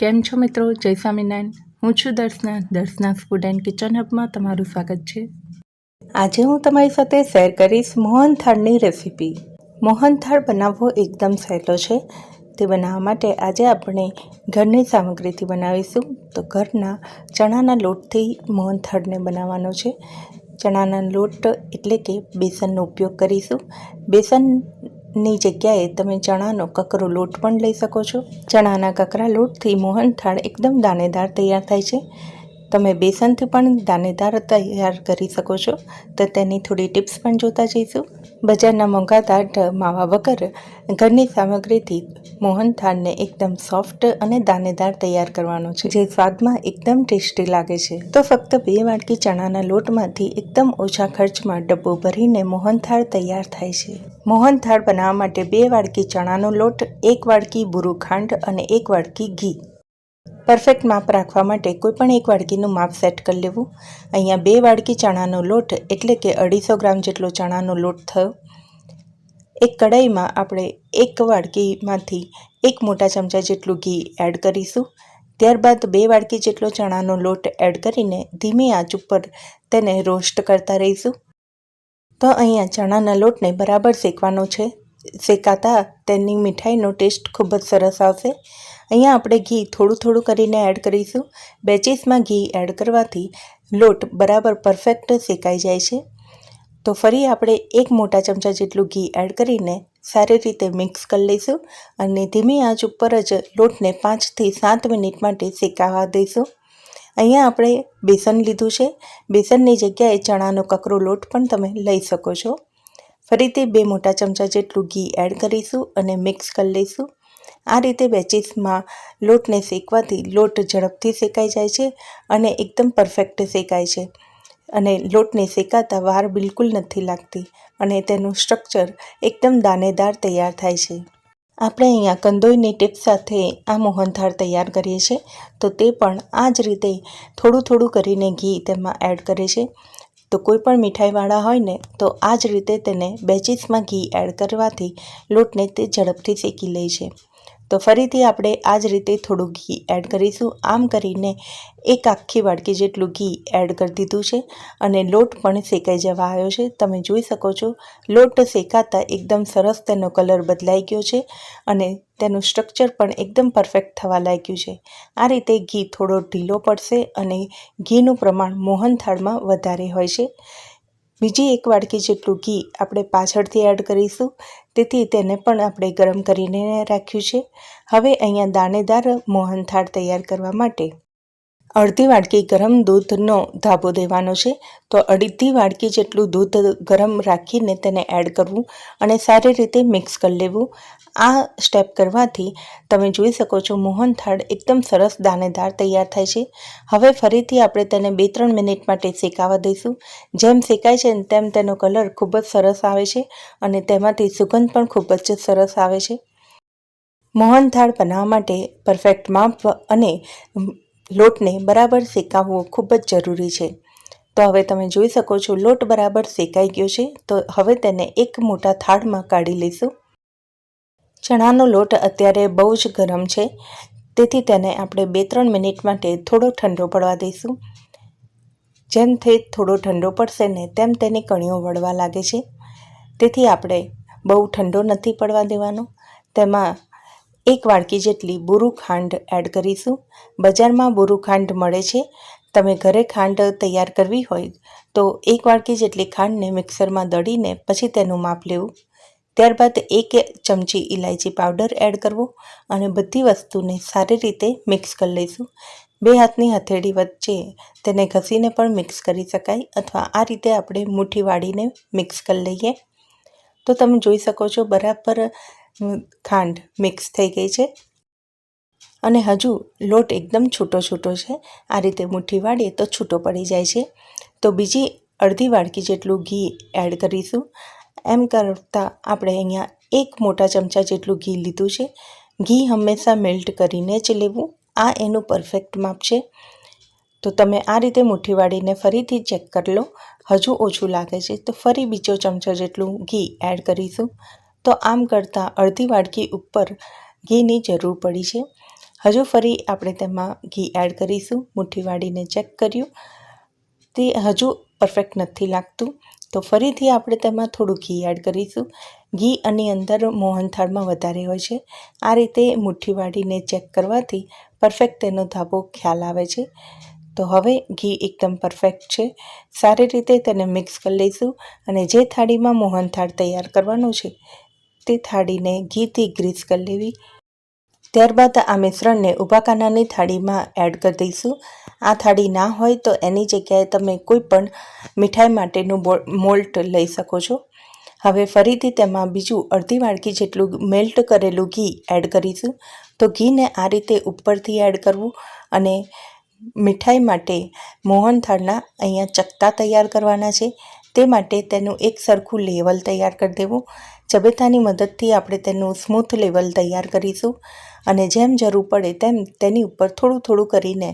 કેમ છો મિત્રો? જય સ્વામિનારાયણ. હું છું Darshana. Darshana food and kitchen હબમાં તમારું સ્વાગત છે. આજે હું તમારી સાથે શેર કરીશ મોહનથાળની રેસીપી. મોહનથાળ બનાવવો એકદમ સહેલો છે. તે બનાવવા માટે આજે આપણે ઘરની સામગ્રીથી બનાવીશું. તો ઘરના ચણાના લોટથી મોહનથાળને બનાવવાનો છે. ચણાના લોટ એટલે કે બેસનનો ઉપયોગ કરીશું. બેસનની જગ્યાએ તમે ચણાનો કકરો લોટ પણ લઈ શકો છો. ચણાના કકરા લોટથી મોહનથાળ એકદમ દાણેદાર તૈયાર થાય છે. તમે બેસનથી પણ દાનેદાર તૈયાર કરી શકો છો. તો તેની થોડી ટિપ્સ પણ જોતા જઈશું. બજારના મોંઘા મોંઘાદાટ માવા વગર ઘરની સામગ્રીથી મોહનથાળને એકદમ સોફ્ટ અને દાનેદાર તૈયાર કરવાનો છે. જે સ્વાદમાં એકદમ ટેસ્ટી લાગે છે. તો ફક્ત બે વાટકી ચણાના લોટમાંથી એકદમ ઓછા ખર્ચમાં ડબ્બો ભરીને મોહનથાળ તૈયાર થાય છે. મોહનથાળ બનાવવા માટે બે વાડકી ચણાનો લોટ, એક વાડકી બુરુ ખાંડ અને એક વાડકી ઘી. પરફેક્ટ માપ રાખવા માટે કોઈપણ એક વાડકીનું માપ સેટ કરી લેવું. અહીંયા બે વાડકી ચણાનો લોટ એટલે કે અઢીસો ગ્રામ જેટલો ચણાનો લોટ થયો. એક કઢાઈમાં આપણે એક વાડકીમાંથી એક મોટા ચમચા જેટલું ઘી એડ કરીશું. ત્યારબાદ બે વાડકી જેટલો ચણાનો લોટ એડ કરીને ધીમી આંચ ઉપર તેને રોસ્ટ કરતા રહીશું. તો અહીંયા ચણાના લોટને બરાબર શેકવાનો છે. શેકાતા તેની મીઠાઈનો ટેસ્ટ ખૂબ જ સરસ આવશે. અહીંયા આપણે ઘી થોડું થોડું કરીને એડ કરીશું. બેચીસમાં ઘી એડ કરવાથી લોટ બરાબર પરફેક્ટ શેકાઈ જાય છે. તો ફરી આપણે એક મોટા ચમચા જેટલું ઘી એડ કરીને સારી રીતે મિક્સ કરી લઈશું અને ધીમી આંચ ઉપર જ લોટને પાંચથી સાત મિનિટ માટે શેકાવા દઈશું. અહીંયા આપણે બેસન લીધું છે. બેસનની જગ્યાએ ચણાનો કકરો લોટ પણ તમે લઈ શકો છો. ફરીથી બે મોટા ચમચા જેટલું ઘી એડ કરીશું અને મિક્સ કરી લઈશું. આ રીતે બેચીસમાં લોટને શેકવાથી લોટ ઝડપથી શેકાઈ જાય છે અને એકદમ પરફેક્ટ શેકાય છે. અને લોટને શેકાતા વાર બિલકુલ નથી લાગતી અને તેનું સ્ટ્રક્ચર એકદમ દાણેદાર તૈયાર થાય છે. આપણે અહીંયા કંદોઈની ટીપ સાથે આ મોહનથાળ તૈયાર કરીએ છીએ. તો તે પણ આ જ રીતે થોડું થોડું કરીને ઘી તેમાં એડ કરે છે. તો કોઈ પણ મીઠાઈવાળા હોય ને તો આ જ રીતે તેને બેચીસમાં ઘી એડ કરવાથી લોટને તે ઝડપથી શેકી લે છે. તો ફરીથી આપણે આ જ રીતે થોડું ઘી એડ કરીશું. આમ કરીને એક આખી વાડકી જેટલું ઘી એડ કરી દીધું છે અને લોટ પણ શેકાઈ જવા આવ્યો છે. તમે જોઈ શકો છો, લોટ શેકાતા એકદમ સરસ તેનો કલર બદલાઈ ગયો છે અને તેનું સ્ટ્રક્ચર પણ એકદમ પરફેક્ટ થવા લાગ્યું છે. આ રીતે ઘી થોડો ઢીલો પડશે અને ઘીનું પ્રમાણ મોહનથાળમાં વધારે હોય છે. બીજી એક વાડકી જેટલું ઘી આપણે પાછળથી એડ કરીશું. તેથી તેને પણ આપણે ગરમ કરીને રાખ્યું છે. હવે અહીંયા દાણેદાર મોહનથાળ તૈયાર કરવા માટે અડધી વાડકી ગરમ દૂધનો ધાબો દેવાનો છે. તો અડધી વાડકી જેટલું દૂધ ગરમ રાખીને તેને એડ કરવું અને સારી રીતે મિક્સ કરી લેવું. આ સ્ટેપ કરવાથી તમે જોઈ શકો છો મોહનથાળ એકદમ સરસ દાનેદાર તૈયાર થાય છે. હવે ફરીથી આપણે તેને બે ત્રણ મિનિટ માટે શેકાવા દઈશું. જેમ શેકાય છે તેમ તેનો કલર ખૂબ જ સરસ આવે છે અને તેમાંથી સુગંધ પણ ખૂબ જ સરસ આવે છે. મોહનથાળ બનાવવા માટે પરફેક્ટ માપ અને લોટને બરાબર શેકાવવો ખૂબ જ જરૂરી છે. તો હવે તમે જોઈ શકો છો લોટ બરાબર શેકાઈ ગયો છે. તો હવે તેને એક મોટા થાળમાં કાઢી લઈશું. ચણાનો લોટ અત્યારે બહુ જ ગરમ છે. તેથી તેને આપણે બે ત્રણ મિનિટ માટે થોડો ઠંડો પડવા દઈશું. જેમ થઈ થોડો ઠંડો પડશે ને તેમ તેની કણીઓ વળવા લાગે છે. તેથી આપણે બહુ ઠંડો નથી પડવા દેવાનો. તેમાં એક વાડકી જેટલી બુરુ ખાંડ એડ કરીશું. બજારમાં બુરુ ખાંડ મળે છે. તમે ઘરે ખાંડ તૈયાર કરવી હોય તો એક વાડકી જેટલી ખાંડને મિક્સરમાં દળીને પછી તેનું માપ લેવું. ત્યારબાદ એક ચમચી ઇલાયચી પાવડર એડ કરવો અને બધી વસ્તુને સારી રીતે મિક્સ કરી લઈશું. બે હાથની હથેળી વચ્ચે તેને ઘસીને પણ મિક્સ કરી શકાય અથવા આ રીતે આપણે મુઠ્ઠી વાળીને મિક્સ કરી લઈએ. તો તમે જોઈ શકો છો બરાબર ખાંડ મિક્સ થઈ ગઈ છે. અને હજુ લોટ એકદમ છૂટો છૂટો છે. આ રીતે મુઠ્ઠી વાળીએ તો છૂટો પડી જાય છે. તો બીજી અડધી વાડકી જેટલું ઘી એડ કરીશું. એમ કરતાં આપણે અહીંયા એક મોટા ચમચા જેટલું ઘી લીધું છે. ઘી હંમેશા મેલ્ટ કરીને જ લેવું. આ એનું પરફેક્ટ માપ છે. તો તમે આ રીતે મુઠ્ઠી વાળીને ફરીથી ચેક કરી લો. હજુ ઓછું લાગે છે, તો ફરી બીજો ચમચો જેટલું ઘી એડ કરીશું. તો આમ કરતાં અડધી વાડકી ઉપર ઘીની જરૂર પડી છે. હજુ ફરી આપણે તેમાં ઘી એડ કરીશું. મુઠ્ઠી વાળીને ચેક કર્યું. તે હજુ પરફેક્ટ નથી લાગતું. તો ફરીથી આપણે તેમાં થોડું ઘી એડ કરીશું. ઘી અને અંદર મોહનથાળમાં વધારે હોય છે. આ રીતે મુઠ્ઠી વાળીને ચેક કરવાથી પરફેક્ટ તેનો ધાબો ખ્યાલ આવે છે. તો હવે ઘી એકદમ પરફેક્ટ છે. સારી રીતે તેને મિક્સ કરી લઈશું અને જે થાળીમાં મોહનથાળ તૈયાર કરવાનું છે તે થાળીને ઘીથી ગ્રીસ કરી લેવી. ત્યારબાદ આ મિશ્રણને ઊભા કાનાની થાળીમાં એડ કરી દઈશું. આ થાળી ના હોય તો એની જગ્યાએ તમે કોઈ પણ મીઠાઈ માટેનું મોલ્ટ લઈ શકો છો. હવે ફરીથી તેમાં બીજું અડધી વાડકી જેટલું મેલ્ટ કરેલું ઘી એડ કરીશું. તો ઘીને આ રીતે ઉપરથી એડ કરવું અને મીઠાઈ માટે મોહનથાળના અહીંયા ચકતા તૈયાર કરવાના છે. તે માટે તેનું એક સરખું લેવલ તૈયાર કરી દેવું. ચબેતાની મદદથી આપણે તેનું સ્મૂથ લેવલ તૈયાર કરીશું. અને જેમ જરૂર પડે તેમ તેની ઉપર થોડું થોડું કરીને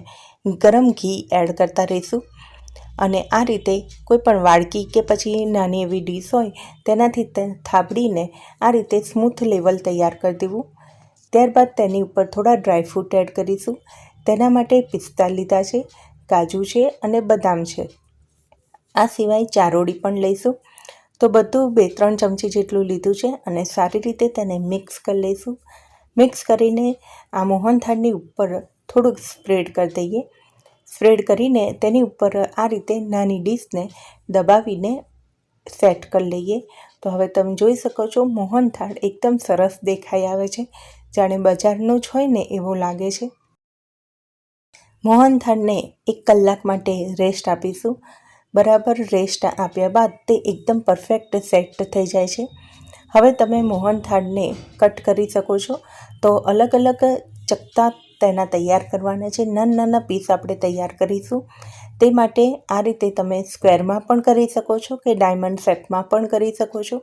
ગરમ ઘી એડ કરતા રહીશું. અને આ રીતે કોઈપણ વાડકી કે પછી નાની એવી ડીશ હોય, તેનાથી થાબડીને આ રીતે સ્મૂથ લેવલ તૈયાર કરી દેવું. ત્યારબાદ તેની ઉપર થોડા ડ્રાયફ્રૂટ એડ કરીશું. તેના માટે પિસ્તા લીધા છે, કાજુ છે અને બદામ છે. આ સિવાય ચારોળી પણ લઈશું. તો બધું બે ત્રણ ચમચી જેટલું લીધું છે અને સારી રીતે તેને મિક્સ કરી લઈશું. મિક્સ કરીને આ મોહનથાળની ઉપર થોડુંક સ્પ્રેડ કરી દઈએ. સ્પ્રેડ કરીને તેની ઉપર આ રીતે નાની ડીશને દબાવીને સેટ કરી લઈએ. તો હવે તમે જોઈ શકો છો મોહનથાળ એકદમ સરસ દેખાઈ આવે છે. જાણે બજારનું જ હોય ને એવું લાગે છે. મોહનથાળને એક કલાક માટે રેસ્ટ આપીશું. બરાબર રેસ્ટ આપ્યા બાદ તે એકદમ પરફેક્ટ સેટ થઈ જાય છે. હવે તમે મોહનથાળને કટ કરી શકો છો. તો અલગ અલગ ચકતા તેના તૈયાર કરવાના છે. નાના નાના પીસ આપણે તૈયાર કરીશું. તે માટે આ રીતે તમે સ્ક્વેરમાં પણ કરી શકો છો કે ડાયમંડ સેટમાં પણ કરી શકો છો.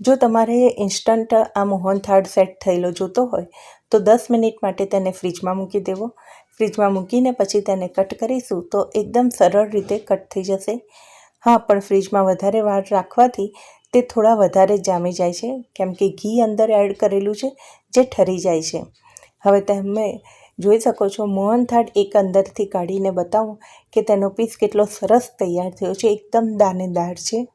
જો તમારે ઇન્સ્ટન્ટ આ મોહનથાળ સેટ થયેલો જોતો હોય, તો દસ મિનિટ માટે તેને ફ્રીજમાં મૂકી દેવો. ફ્રીજમાં મૂકીને પછી તેને કટ કરીશું તો એકદમ સરળ રીતે કટ થઈ જશે. હા, પણ ફ્રીજમાં વધારે વાર રાખવાથી તે થોડા વધારે જામી જાય છે, કેમ કે ઘી અંદર એડ કરેલું છે, જે ઠરી જાય છે. હવે તમે જોઈ શકો છો મોહનથાળ એક અંદરથી કાઢીને બતાવું કે તેનો પીસ કેટલો સરસ તૈયાર થયો છે, એકદમ દાનેદાર છે.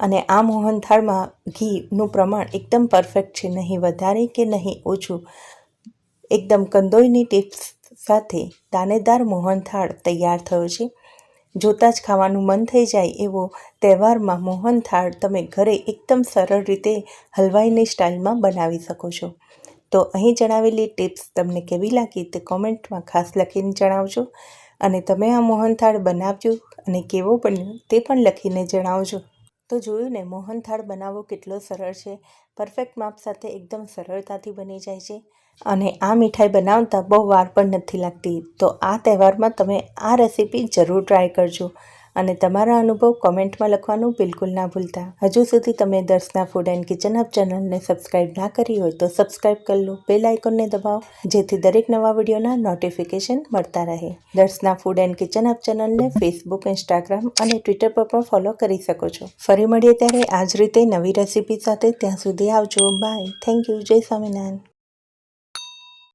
અને આ મોહનથાળમાં ઘીનું પ્રમાણ એકદમ પરફેક્ટ છે, નહીં વધારે કે નહીં ઓછું. એકદમ કંદોઈની ટિપ્સ સાથે દાનેદાર મોહનથાળ તૈયાર થયો છે. જોતાં જ ખાવાનું મન થઈ જાય એવો તહેવારમાં મોહનથાળ તમે ઘરે એકદમ સરળ રીતે હલવાઈની સ્ટાઇલમાં બનાવી શકો છો. તો અહીં જણાવેલી ટિપ્સ તમને કેવી લાગી તે કોમેન્ટમાં ખાસ લખીને જણાવજો. અને તમે આ મોહનથાળ બનાવજો અને કેવો બન્યો તે પણ લખીને જણાવજો. તો જોયું ને મોહનથાળ બનાવવો કેટલો સરળ છે. પરફેક્ટ માપ સાથે એકદમ સરળતાથી બની જાય છે. અને આ મીઠાઈ બનાવતા બહુ વાર પણ નથી લાગતી. તો આ તહેવારમાં તમે આ રેસીપી જરૂર ટ્રાય કરજો. અને તમારા અનુભવ કોમેન્ટમાં લખવાનું બિલકુલ ના ભૂલતા. હજુ સુધી તમે Darshana food and kitchen hub ચેનલને સબસ્ક્રાઇબ ના કરી હોય તો સબસ્ક્રાઇબ કરી લો. બેલ આઇકોનને દબાવો, જેથી દરેક નવા વિડીયોના નોટિફિકેશન મળતા રહે. Darshana food and kitchen hub ચેનલને ફેસબુક, ઇન્સ્ટાગ્રામ અને ટ્વિટર પર પણ ફોલો કરી શકો છો. ફરી મળીએ ત્યારે આ જ રીતે નવી રેસીપી સાથે ત્યાં સુધી આવજો. બાય. Thank you. જય સ્વામિનારાયણ.